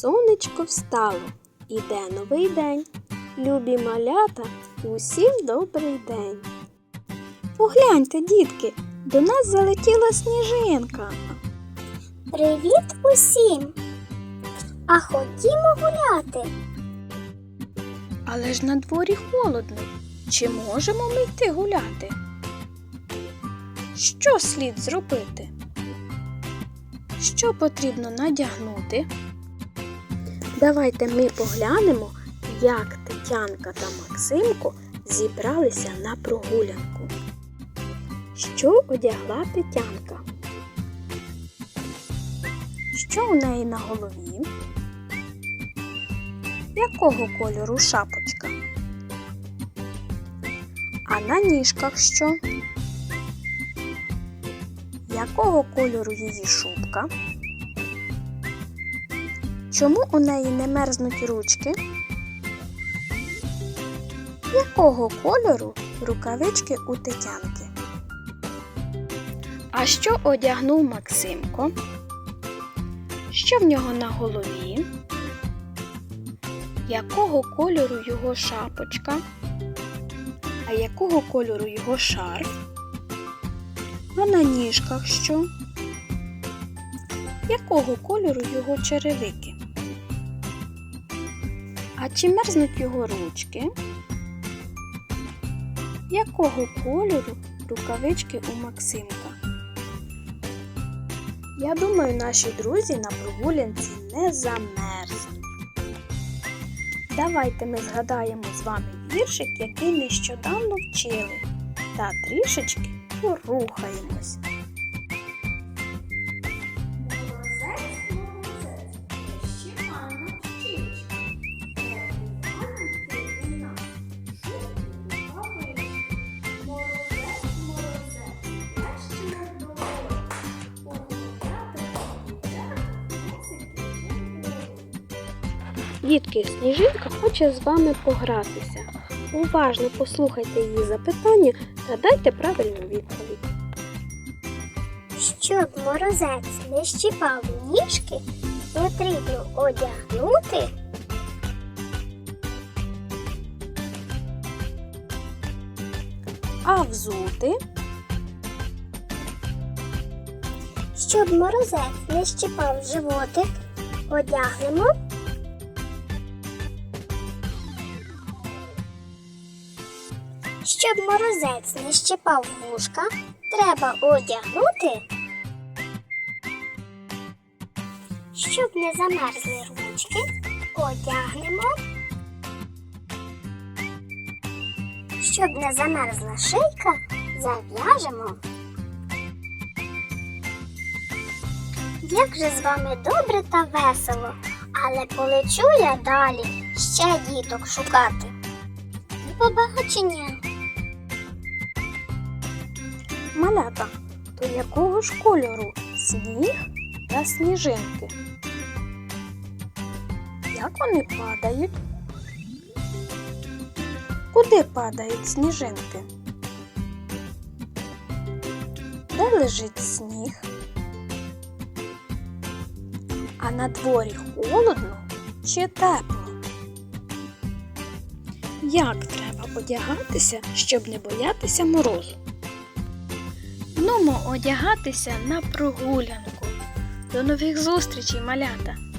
Сонечко встало, іде новий день. Любі малята, усім добрий день. Погляньте, дітки, до нас залетіла сніжинка. Привіт усім! А ходімо гуляти. Але ж на дворі холодно. Чи можемо ми йти гуляти? Що слід зробити? Що потрібно надягнути? Давайте ми поглянемо, як Тетянка та Максимко зібралися на прогулянку. Що одягла Тетянка? Що у неї на голові? Якого кольору шапочка? А на ніжках що? Якого кольору її шубка? Чому у неї не мерзнуть ручки? Якого кольору рукавички у Тетянки? А що одягнув Максимко? Що в нього на голові? Якого кольору його шапочка? А якого кольору його шарф? А на ніжках що? Якого кольору його черевики? А чи мерзнуть його ручки? Якого кольору рукавички у Максимка? Я думаю, наші друзі на прогулянці не замерзнуть. Давайте ми згадаємо з вами віршик, який нещодавно вчили, та трішечки порухаємось. Дітки, сніжинка хоче з вами погратися. Уважно послухайте її запитання та дайте правильну відповідь. Щоб морозець не щіпав ніжки, потрібно одягнути. А взути Щоб морозець не щіпав животик, одягнемо. Щоб морозець не щипав вушка, треба одягнути. Щоб не замерзли ручки, одягнемо. Щоб не замерзла шийка, зав'яжемо. Як же з вами добре та весело, але полечу я далі ще діток шукати. До побачення! Малята, то якого ж кольору сніг та сніжинки? Як вони падають? Куди падають сніжинки? Де лежить сніг? А на дворі холодно чи тепло? Як треба одягатися, щоб не боятися морозу? Нумо одягатися на прогулянку. До нових зустрічей, малята!